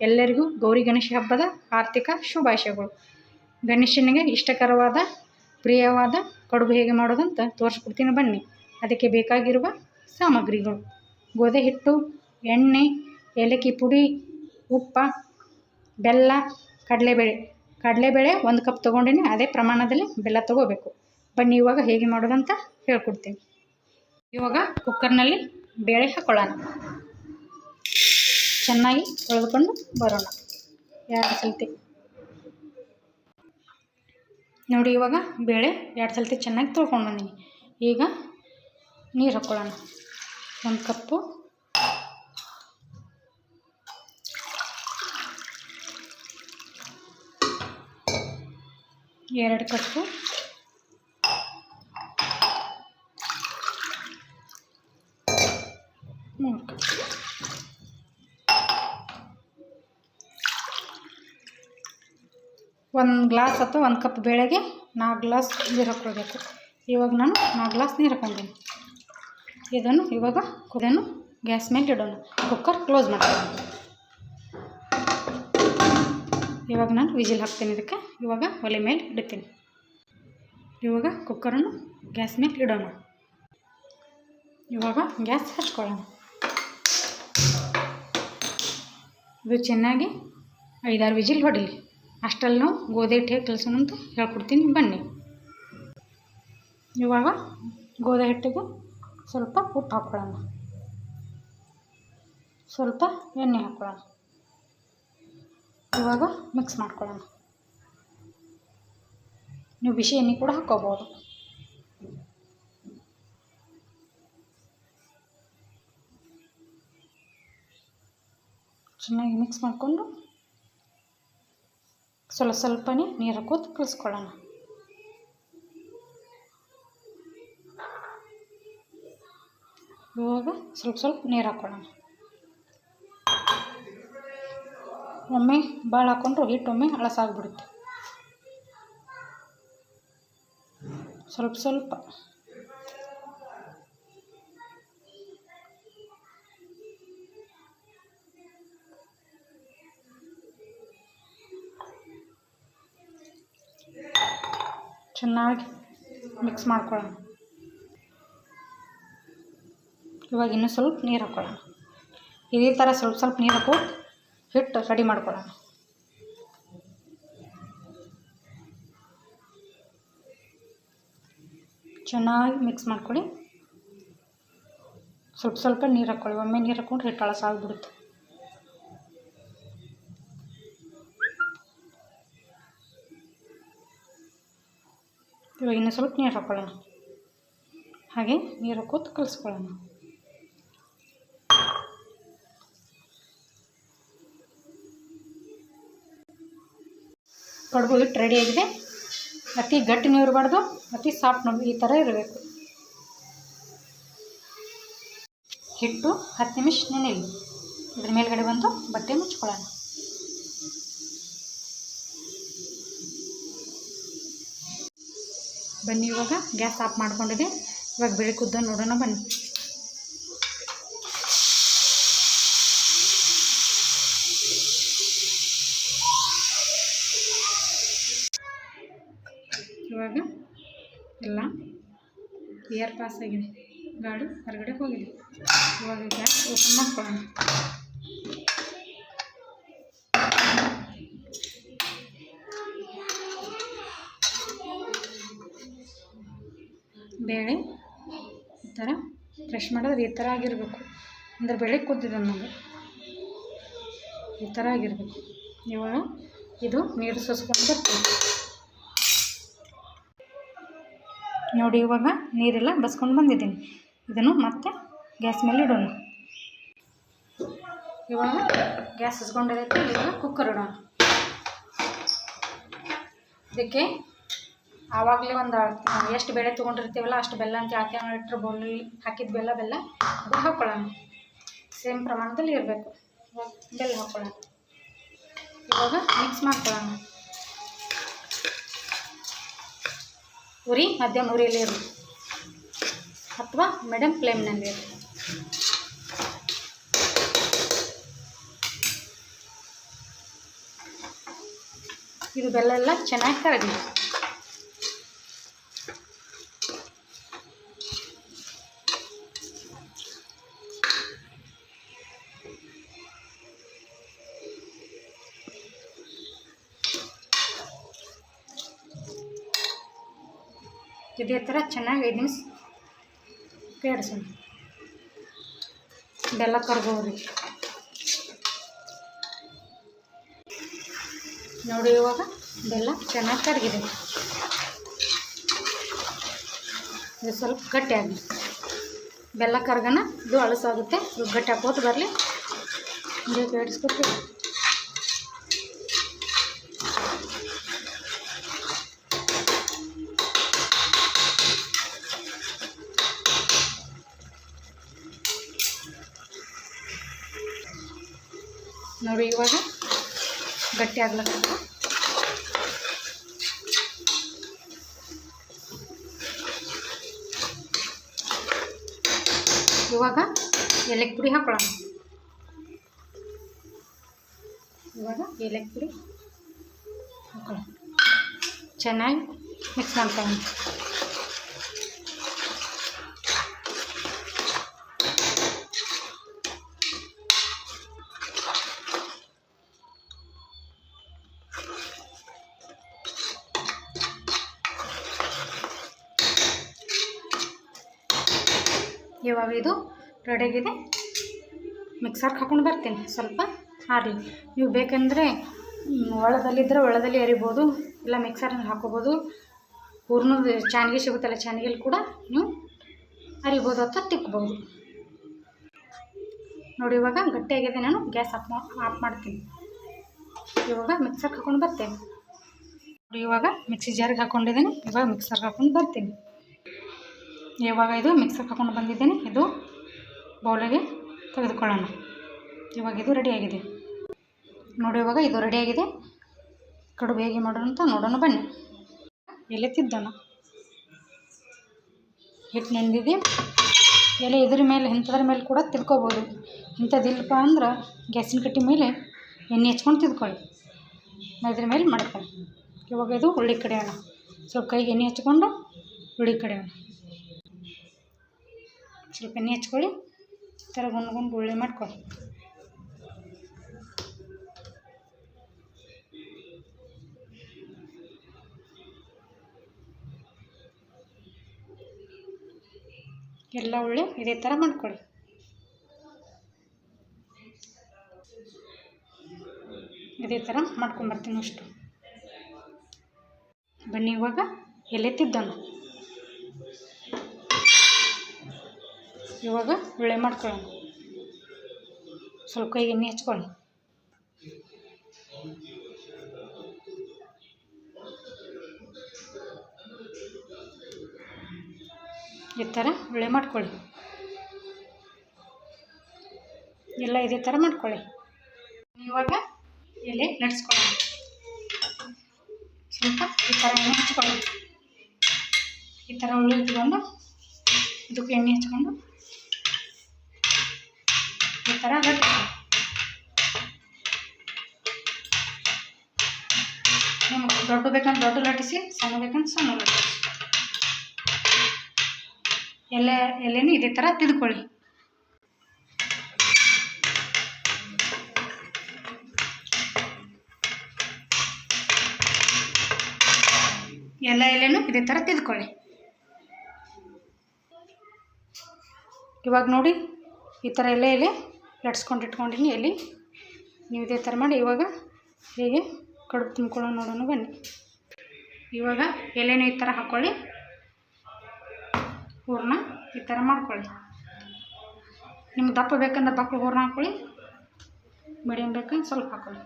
ಎಲ್ಲರಿಗೂ ಗೌರಿ ಗಣೇಶ ಹಬ್ಬದ ಆರ್ಥಿಕ ಶುಭಾಶಯಗಳು. ಗಣೇಶನಿಗೆ ಇಷ್ಟಕರವಾದ, ಪ್ರಿಯವಾದ ಕಡುಬು ಹೇಗೆ ಮಾಡೋದಂತ ತೋರಿಸ್ಕೊಡ್ತೀನಿ ಬನ್ನಿ. ಅದಕ್ಕೆ ಬೇಕಾಗಿರುವ ಸಾಮಗ್ರಿಗಳು. ಗೋಧಿ ಹಿಟ್ಟು, ಎಣ್ಣೆ, ಏಲಕ್ಕಿ ಪುಡಿ, ಉಪ್ಪ, ಬೆಲ್ಲ, ಕಡಲೆಬೇಳೆ. ಕಡಲೆಬೇಳೆ ಒಂದು ಕಪ್ ತೊಗೊಂಡಿನಿ, ಅದೇ ಪ್ರಮಾಣದಲ್ಲಿ ಬೆಲ್ಲ ತೊಗೋಬೇಕು. ಬನ್ನಿ, ಇವಾಗ ಹೇಗೆ ಮಾಡೋದಂತ ಹೇಳ್ಕೊಡ್ತೀನಿ. ಇವಾಗ ಕುಕ್ಕರ್ನಲ್ಲಿ ಬೇಳೆ ಹಾಕ್ಕೊಳ್ಳೋಣ ಚೆನ್ನಾಗಿ ತೊಳೆದುಕೊಂಡು ಬರೋಣ. ಎರಡು ಸಲತಿ. ನೋಡಿ ಇವಾಗ ಬೇಳೆ ಎರಡು ಸಲತಿ ಚೆನ್ನಾಗಿ ತೊಳ್ಕೊಂಡು ಬಂದೀನಿ. ಈಗ ನೀರು ಹಾಕ್ಕೊಳ್ಳೋಣ ಒಂದು ಕಪ್ಪು. ಎರಡು ಕಪ್ಪು. ಒಂದು ಗ್ಲಾಸ್ ಅಥವಾ ಒಂದು ಕಪ್ ಬೇಳೆಗೆ ನಾಲ್ಕು ಗ್ಲಾಸ್ ನೀರು ಹಾಕ್ಕೊಳ್ಬೇಕು. ಇವಾಗ ನಾನು ನಾಲ್ಕು ಗ್ಲಾಸ್ ನೀರು ಹಾಕೊಂಡಿನಿ ಇದನ್ನು ಇವಾಗ ಇದನ್ನು ಗ್ಯಾಸ್ ಮೇಲೆ ಇಡೋಣ. ಕುಕ್ಕರ್ ಕ್ಲೋಸ್ ಮಾಡ್ತೀನಿ ಇವಾಗ ನಾನು ವಿಜಿಲ್ ಹಾಕ್ತೀನಿ ಇದಕ್ಕೆ. ಇವಾಗ ಒಲೆ ಮೇಲೆ ಇಡ್ತೀನಿ. ಇವಾಗ ಕುಕ್ಕರನ್ನು ಗ್ಯಾಸ್ ಮೇಲೆ ಇಡೋಣ. ಇವಾಗ ಗ್ಯಾಸ್ ಹಚ್ಕೊಳ್ಳೋಣ. ಇದು ಚೆನ್ನಾಗಿ ಐದಾರು ವಿಜಿಲ್ ಹೊಡೀಲಿ. ಅಷ್ಟರಲ್ಲಿ ನಾವು ಗೋಧಿ ಹಿಟ್ಟು ಹೇಗೆ ಅಂತ ಹೇಳ್ಕೊಡ್ತೀನಿ. ಬನ್ನಿ. ಇವಾಗ ಗೋಧಿ ಹಿಟ್ಟಿಗೆ ಸ್ವಲ್ಪ ಉಪ್ಪು ಹಾಕ್ಕೊಳ್ಳೋಣ. ಸ್ವಲ್ಪ ಎಣ್ಣೆ ಹಾಕ್ಕೊಳ್ಳೋಣ. ಇವಾಗ ಮಿಕ್ಸ್ ಮಾಡ್ಕೊಳ್ಳೋಣ. ನೀವು ಬಿಸಿ ಎಣ್ಣೆ ಕೂಡ ಹಾಕ್ಕೋಬೋದು. ಚೆನ್ನಾಗಿ ಮಿಕ್ಸ್ ಮಾಡಿಕೊಂಡು ಸ್ವಲ್ಪ ಸ್ವಲ್ಪನೇ ನೀರು ಹಾಕೋದು ಕಲಿಸ್ಕೊಳ್ಳೋಣ. ಇವಾಗ ಸ್ವಲ್ಪ ಸ್ವಲ್ಪ ನೀರು ಹಾಕ್ಕೊಳ್ಳೋಣ. ಒಮ್ಮೆ ಭಾಳ ಹಾಕ್ಕೊಂಡ್ರು ಹಿಟ್ಟು ಒಮ್ಮೆ ಹಳಸಾಗ್ಬಿಡುತ್ತೆ ಸ್ವಲ್ಪ ಸ್ವಲ್ಪ ಚೆನ್ನಾಗಿ ಮಿಕ್ಸ್ ಮಾಡ್ಕೊಳ್ಳೋಣ. ಇವಾಗ ಇನ್ನೂ ಸ್ವಲ್ಪ ನೀರು ಹಾಕ್ಕೊಳ್ಳೋಣ ಇದೇ ಥರ ಸ್ವಲ್ಪ ಸ್ವಲ್ಪ ನೀರು ಹಾಕು ಹಿಟ್ಟು ರೆಡಿ ಮಾಡ್ಕೊಳ್ಳೋಣ. ಚೆನ್ನಾಗಿ ಮಿಕ್ಸ್ ಮಾಡ್ಕೊಳ್ಳಿ. ಸ್ವಲ್ಪ ಸ್ವಲ್ಪ ನೀರು ಹಾಕ್ಕೊಳ್ಳಿ ಒಮ್ಮೆ ನೀರು ಹಾಕ್ಕೊಂಡ್ರೆ ಹಿಟ್ಟು ಹಳಸಾಗ್ಬಿಡುತ್ತೆ. ಇವಾಗ ಇನ್ನೂ ಸ್ವಲ್ಪ ನೀರು ಹಾಕ್ಕೊಳ್ಳೋಣ ಹಾಗೆ ನೀರು ಕೂತ್ ಕಲಿಸ್ಕೊಳ್ಳೋಣ. ಕಡುಬು ಹಿಟ್ಟು ರೆಡಿಯಾಗಿದೆ ಅತಿ ಗಟ್ಟಿನೂ ಇರಬಾರ್ದು, ಅತಿ ಸಾಫ್ಟ್ ನೋಡಿ ಈ ಥರ ಇರಬೇಕು. ಹಿಟ್ಟು ಹತ್ತು ನಿಮಿಷ ನೆನೆಯಲಿ ಇದ್ರ ಮೇಲ್ಗಡೆ ಬಂದು ಬಟ್ಟೆ ಮುಚ್ಕೊಳ್ಳೋಣ. ಬನ್ನಿ ಇವಾಗ. ಗ್ಯಾಸ್ ಆಫ್ ಮಾಡ್ಕೊಂಡಿದೆ. ಇವಾಗ ಬೇಳೆ ಕುದ್ದ ನೋಡೋಣ ಬನ್ನಿ. ಇವಾಗ ಎಲ್ಲ ಏರ್ ಪಾಸ್ ಆಗಿದೆ. ಗಾಡಿ ಹೊರಗಡೆ ಹೋಗಿದೆ ಇವಾಗ ಗ್ಯಾಸ್ ಓಪನ್ ಮಾಡ್ಕೊಳ್ಳೋಣ. ಬೇಳೆ ಈ ಥರ ಫ್ರೆಶ್ ಮಾಡಿದ್ರೆ ಈ ಥರ ಆಗಿರಬೇಕು. ಅಂದರೆ ಬೆಳೆ ಕುದ್ದಿದೆ ನಮಗೆ ಈ ಥರ ಆಗಿರಬೇಕು. ಇವಾಗ ಇದು ನೀರು ಸೋಸ್ಕೊಂಡು ಬರ್ತೀವಿ. ನೋಡಿ, ಇವಾಗ ನೀರೆಲ್ಲ ಬಸ್ಕೊಂಡು ಬಂದಿದ್ದೀನಿ. ಇದನ್ನು ಮತ್ತೆ ಗ್ಯಾಸ್ ಮೇಲೆ ಇಡೋಣ. ಇವಾಗ ಗ್ಯಾಸ್ ಹಚ್ಕೊಂಡಿರೈತೆ ಇವಾಗ ಕುಕ್ಕರ್ ಇಡೋಣ. ಇದಕ್ಕೆ ಆವಾಗಲೇ ಒಂದು ಎಷ್ಟು ಬೆಳೆ ತೊಗೊಂಡಿರ್ತೀವಲ್ಲ ಅಷ್ಟು ಬೆಲ್ಲ ಅಂತ ಹಾಕಿ ಇಟ್ಟರೆ ಬೌಲಲ್ಲಿ ಹಾಕಿದ ಬೆಲ್ಲ ಬೆಲ್ಲ ಅದು ಹಾಕ್ಕೊಳ್ಳೋಣ ಸೇಮ್ ಪ್ರಮಾಣದಲ್ಲಿ ಇರಬೇಕು. ಬೆಲ್ಲ ಹಾಕ್ಕೊಳ್ಳೋಣ ಇವಾಗ ಮಿಕ್ಸ್ ಮಾಡ್ಕೊಳ್ಳೋಣ. ಉರಿ ಮಧ್ಯಮ ಉರಿಯಲ್ಲಿ ಇರಲಿ. ಅಥವಾ ಮೀಡಿಯಮ್ ಫ್ಲೇಮ್ನಲ್ಲಿ ಇರಲಿ. ಇದು ಬೆಲ್ಲ ಎಲ್ಲ ಚೆನ್ನಾಗಿ ಕರಗಲಿ. ಇದೇ ಥರ ಚೆನ್ನಾಗಿ ಐದು ನಿಮಿಷ ಬೇಡಿಸೋಣ. ಬೆಲ್ಲ ಕರ್ಗೋರಿ ನೋಡಿ ಇವಾಗ ಬೆಲ್ಲ ಚೆನ್ನಾಗಿ ಕರಗಿದೆ ಇದು ಸ್ವಲ್ಪ ಗಟ್ಟಿ ಆಗಲಿ. ಬೆಲ್ಲ ಕರ್ಗನ ಇದು ಅಳಸಾಗುತ್ತೆ. ಇದು ಗಟ್ಟಿ ಹಾಕೋತ ಬರಲಿ. ಹಿಂಗೆ ಬೇಡಿಸ್ಕೊತೀವಿ ನೋಡಿ ಇವಾಗ ಗಟ್ಟಿ ಆಗ್ಲಕ್ಕ. ಇವಾಗ ಏಲಕ್ಕಿ ಪುಡಿ ಹಾಕೊಳ್ಳೋಣ. ಇವಾಗ ಏಲಕ್ಕಿ ಪುಡಿ ಹಾಕೊಳ್ಳೋಣ. ಚೆನ್ನಾಗಿ ಮಿಕ್ಸ್ ಮಾಡ್ಕೊಳ್ಳೋಣ. ಇವಾಗ ಇದು ರೆಡಿಯಾಗಿದೆ ಮಿಕ್ಸರ್ಗೆ ಹಾಕೊಂಡು ಬರ್ತೀನಿ ಸ್ವಲ್ಪ. ಆರಲಿ ನೀವು ಬೇಕೆಂದರೆ ಒಳದಲ್ಲಿದ್ದರೆ ಒಳದಲ್ಲಿ ಎರಿಬೋದು, ಇಲ್ಲ ಮಿಕ್ಸರ್ನಲ್ಲಿ ಹಾಕೋಬೋದು. ಹೂರ್ಣದ ಚಾನಿಗೆ ಸಿಗುತ್ತಲ್ಲ, ಚಾನ್ಗೆಲಿ ಕೂಡ ನೀವು ಅರಿಬೋದು ಅಥವಾ ತಿಕ್ಬೋದು. ನೋಡಿ, ಇವಾಗ ಗಟ್ಟಿಯಾಗಿದೆ, ನಾನು ಗ್ಯಾಸ್ ಆಫ್ ಆಫ್ ಮಾಡ್ತೀನಿ. ಇವಾಗ ಮಿಕ್ಸರ್ಗೆ ಹಾಕೊಂಡು ಬರ್ತೇನೆ. ನೋಡಿ, ಇವಾಗ ಮಿಕ್ಸಿ ಜಾರಿಗೆ ಹಾಕ್ಕೊಂಡಿದ್ದೀನಿ ಇವಾಗ ಮಿಕ್ಸರ್ಗೆ ಹಾಕೊಂಡು ಬರ್ತೀನಿ. ಇವಾಗ ಇದು ಮಿಕ್ಸರ್ ಹಾಕೊಂಡು ಬಂದಿದ್ದೇನೆ. ಇದು ಬೌಲಿಗೆ ತೆಗೆದುಕೊಳ್ಳೋಣ. ಇವಾಗ ಇದು ರೆಡಿಯಾಗಿದೆ ನೋಡಿ ಇವಾಗ ಇದು ರೆಡಿಯಾಗಿದೆ ಕಡುಬು ಹೇಗೆ ಮಾಡೋಣ ಅಂತ ನೋಡೋಣ ಬನ್ನಿ. ಎಲೆ ತಿದ್ದೋಣ. ಹಿಟ್ಟು ನೆಂದಿದೆ. ಎಲೆ ಇದ್ರ ಮೇಲೆ, ಇಂಥದ್ರ ಮೇಲೆ ಕೂಡ ತಿಳ್ಕೊಬೋದು. ಇಂಥದ್ದಿಲ್ಲಪ್ಪ ಅಂದ್ರೆ ಗ್ಯಾಸಿನ ಕಟ್ಟಿ ಮೇಲೆ ಎಣ್ಣೆ ಹಚ್ಕೊಂಡು ತಿದ್ಕೊಳ್ಳಿ. ಇದ್ರ ಮೇಲೆ ಮಾಡ್ತೀನಿ ಇವಾಗ ಇದು ಹುಳಿ ಕಡೆಯೋಣ. ಸ್ವಲ್ಪ ಕೈಗೆ ಎಣ್ಣೆ ಹಚ್ಕೊಂಡು ಹುಳಿ ಕಡಿಯೋಣ. ಸ್ವಲ್ಪ ಎಣ್ಣೆ ಹಚ್ಕೊಳ್ಳಿ. ಈ ಥರ ಗುಂಡು ಗುಂಡು ಗುಳ್ಳೆ ಮಾಡ್ಕೊಳ್ಳಿ. ಎಲ್ಲ ಉಳ್ಳಿ ಇದೇ ಥರ ಮಾಡ್ಕೊಳ್ಳಿ. ಇದೇ ಥರ ಮಾಡ್ಕೊಂಬರ್ತೀನಿ ಅಷ್ಟು. ಬನ್ನಿ ಇವಾಗ ಎಲೆ ತಿದ್ದೋಣ. ಇವಾಗ ಉಳ್ಳೆ ಮಾಡ್ಕೊಳ್ಳೋಣ. ಸ್ವಲ್ಪ ಕೈಗೆ ಎಣ್ಣೆ ಹಚ್ಕೊಳ್ಳಿ. ಈ ಥರ ಉಳ್ಳೆ ಮಾಡ್ಕೊಳ್ಳಿ. ಎಲ್ಲ ಇದೇ ಥರ ಮಾಡ್ಕೊಳ್ಳಿ. ಇವಾಗ ಎಲೆ ನಡೆಸ್ಕೊಳ್ಳಿ ಸ್ವಲ್ಪ ಈ ಥರ ಎಣ್ಣೆ ಹಚ್ಕೊಳ್ಳಿ. ಈ ಥರ ಉಳ್ಳಿ ಇಟ್ಕೊಂಡು ಇದಕ್ಕೆ ಎಣ್ಣೆ ಹಚ್ಕೊಂಡು ಥರ ಲಟ್ಟಿಸಿ ನಿಮ್ಗೆ ದೊಡ್ಡ ಬೇಕಂದ್ರೆ ದೊಡ್ಡ ಲಟ್ಟಿಸಿ, ಸಣ್ಣ ಬೇಕಂದ್ರೆ ಸಣ್ಣ ಲಟ್ಟಿಸಿ. ಎಲೆ, ಎಲೆನೂ ಇದೇ ಥರ ತಿದ್ಕೊಳ್ಳಿ. ಎಲ್ಲ ಎಲೆನೂ ಇದೇ ಥರ ತಿದ್ಕೊಳ್ಳಿ. ಇವಾಗ ನೋಡಿ, ಈ ಥರ ಎಲ್ಲ ಎಲೆ. ಲಟ್ಸ್ಕೊಂಡು ಇಟ್ಕೊಂಡಿನಿ ಎಲ್ಲಿ? ನೀವು ಇದೇ ಥರ ಮಾಡಿ, ಇವಾಗ ಹೇಗೆ ಕಡುಬು ತುಂಬ್ಕೊಳ್ಳೋ ನೋಡೋಣ ಬನ್ನಿ. ಇವಾಗ ಎಲೆನೂ ಈ ಥರ ಹಾಕ್ಕೊಳ್ಳಿ ಹೂರ್ಣ ಈ ಥರ ಮಾಡ್ಕೊಳ್ಳಿ. ನಿಮ್ಗೆ ದಪ್ಪ ಬೇಕಂದ್ರೆ ದಪ್ಪ ಹೂರ್ಣ ಹಾಕ್ಕೊಳ್ಳಿ ಮೀಡಿಯಮ್ ಬೇಕಂದ್ರೆ ಸ್ವಲ್ಪ ಹಾಕ್ಕೊಳ್ಳಿ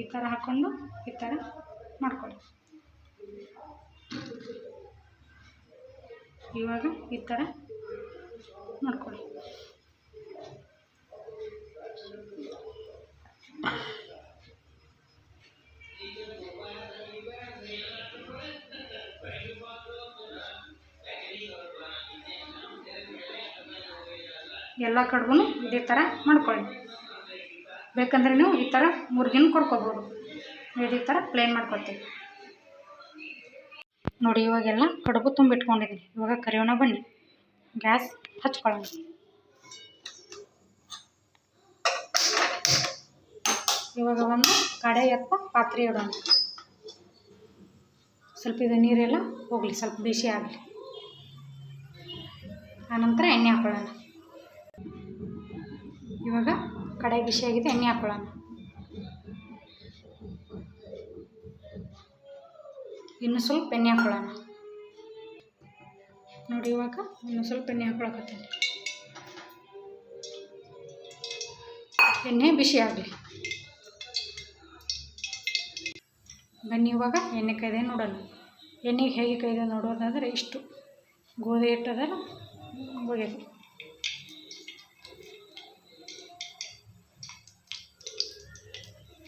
ಈ ಥರ ಹಾಕ್ಕೊಂಡು ಈ ಥರ ಮಾಡ್ಕೊಳ್ಳಿ. ಇವಾಗ ಈ ಥರ ಮಾಡ್ಕೊಳ್ಳಿ. ಎಲ್ಲ ಕಡೆಗೂ ಇದೇ ಥರ ಮಾಡ್ಕೊಳ್ಳಿ. ಬೇಕಂದ್ರೆ ನೀವು ಈ ಥರ ಮುರ್ಗಿನ ಕೊಡ್ಕೊಬೋದು ಇದೇ ಥರ ಪ್ಲೇನ್ ಮಾಡ್ಕೊತೀವಿ. ನೋಡಿ ಇವಾಗೆಲ್ಲ ಕಡುಬು ತುಂಬಿಟ್ಕೊಂಡಿದ್ದೀನಿ ಇವಾಗ ಕರಿಯೋಣ ಬನ್ನಿ. ಗ್ಯಾಸ್ ಹಚ್ಕೊಳ್ಳೋಣ. ಇವಾಗ ಒಂದು ಕಡೆ ಎಪ್ಪ ಪಾತ್ರೆ ಇಡೋಣ. ಸ್ವಲ್ಪ ಇದು ನೀರೆಲ್ಲ ಹೋಗಲಿ, ಸ್ವಲ್ಪ ಬಿಸಿ ಆಗಲಿ. ಆನಂತರ ಎಣ್ಣೆ ಹಾಕೊಳ್ಳೋಣ. ಕಡೆ ಆಗಿದೆ ಎಣ್ಣೆ ಹಾಕೊಳ್ಳೋಣ. ಇನ್ನು ಸ್ವಲ್ಪ ಎಣ್ಣೆ ಹಾಕೊಳ್ಳೋಣ. ನೋಡಿ ಇವಾಗ ಇನ್ನು ಸ್ವಲ್ಪ ಎಣ್ಣೆ ಹಾಕೊಳಕತ್ತೀನಿ ಎಣ್ಣೆ ಬಿಸಿ ಆಗಲಿ. ಬನ್ನಿ ಇವಾಗ ಎಣ್ಣೆ ಕೈದೆ ನೋಡೋಣ. ಎಣ್ಣೆಗೆ ಹೇಗೆ ಕೈದೆ ನೋಡೋದಾದರೆ ಇಷ್ಟು ಗೋಧಿ ಹಿಟ್ಟದಲ್ಲ ಒಗೆದು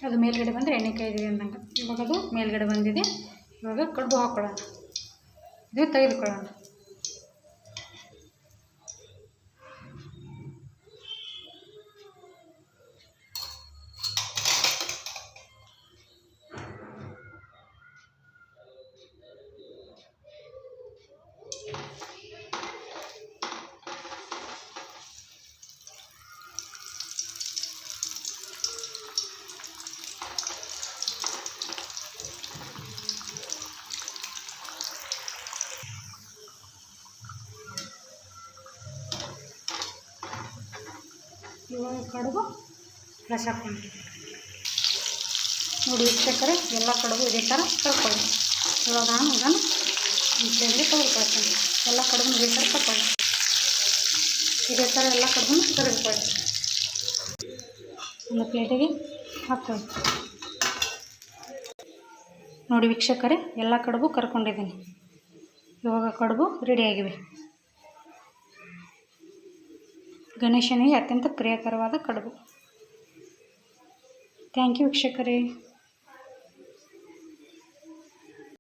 ಅದು ಮೇಲ್ಗಡೆ ಬಂದರೆ ಎಣ್ಣೆ ಇದೆ ಅಂದಂಗೆ. ಇವಾಗ ಅದು ಮೇಲ್ಗಡೆ ಬಂದಿದೆ. ಇವಾಗ ಕಡುಬು ಹಾಕ್ಕೊಳ್ಳೋಣ ಇದು ತೆಗೆದುಕೊಳ್ಳೋಣ. ಇವಾಗ ಕಡುಬು ಹಾಕ್ಕೊಂಡು ನೋಡಿ ವೀಕ್ಷಕರೇ ಎಲ್ಲ ಕಡುಬು ಇದೇ ಥರ ಕಳ್ಕೊಳ್ಳಿ ಇವಾಗ ನಾನು ಇದನ್ನು ಪ್ಲೇಟ್ಗೆ ತೆಗೆದುಕೊಳ್ತೀನಿ ಎಲ್ಲ ಕಡುಬು ಇದೇ ಥರ ತಗೊಳ್ಳಿ ಇದೇ ಥರ ಎಲ್ಲ ಕಡುಬು ತೆಗೆದುಕೊಳ್ಳಿ ಒಂದು ಪ್ಲೇಟಿಗೆ ಹಾಕ್ಕೊಳ್ಳಿ ನೋಡಿ ವೀಕ್ಷಕರೇ, ಎಲ್ಲ ಕಡುಬು ಕರ್ಕೊಂಡಿದ್ದೀನಿ. ಇವಾಗ ಕಡುಬು ರೆಡಿಯಾಗಿವೆ ಗಣೇಶನಿಗೆ ಅತ್ಯಂತ ಪ್ರಿಯಕರವಾದ ಕಡುಬು. ಥ್ಯಾಂಕ್ ಯು ವೀಕ್ಷಕರೇ.